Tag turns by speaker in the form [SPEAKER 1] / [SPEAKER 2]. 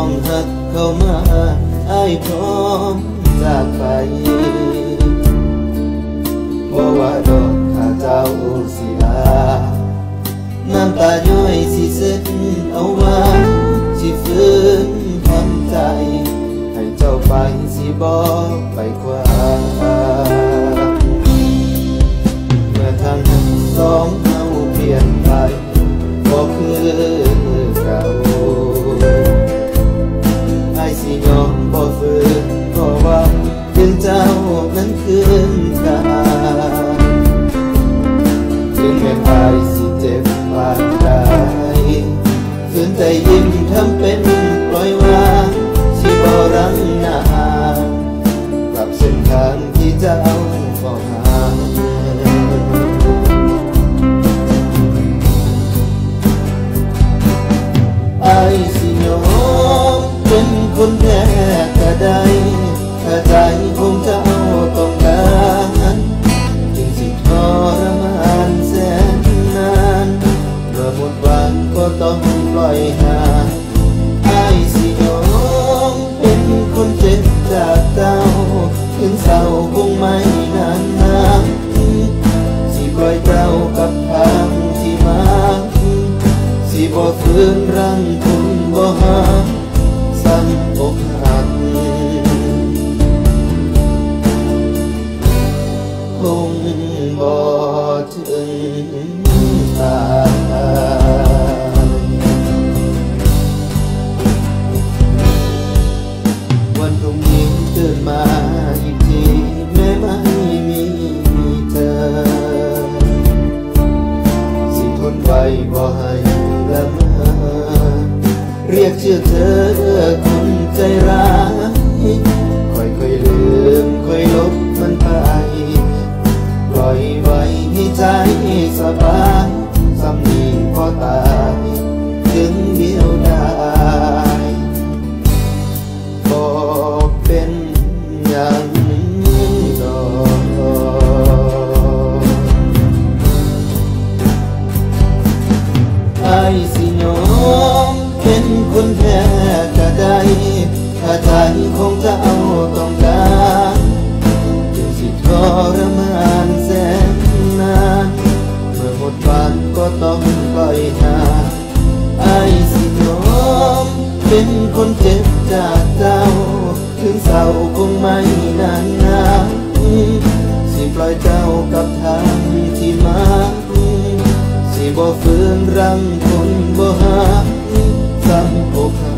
[SPEAKER 1] องหักเข้ามาไอ้พร้อมจากไป จ็บปานใดฝืนแต่ยิ้มทำเป็นปล่อยวาง อกหักคงบ่ถึงตายวันพรุ่งนี้ตื่นมาอีกทีแม้ไม่มีเธอ สิทนไว้บ่ห รียกชื่อเธอคนใจร้าย คนแพ้ก็ได้ถ้าใจของเจ้าต้องการจึงสิทรมานแสนนานเมื่อหมดฝันก็ต้องปล่อยห่างไอ้สิยอมเป็นคนเจ็บจากเจ้า ถึงเศร้าคงไม่นานนานสิปล่อยเจ้ากับทางที่มาสิบ่ฝืนรังคนบ่หา boca.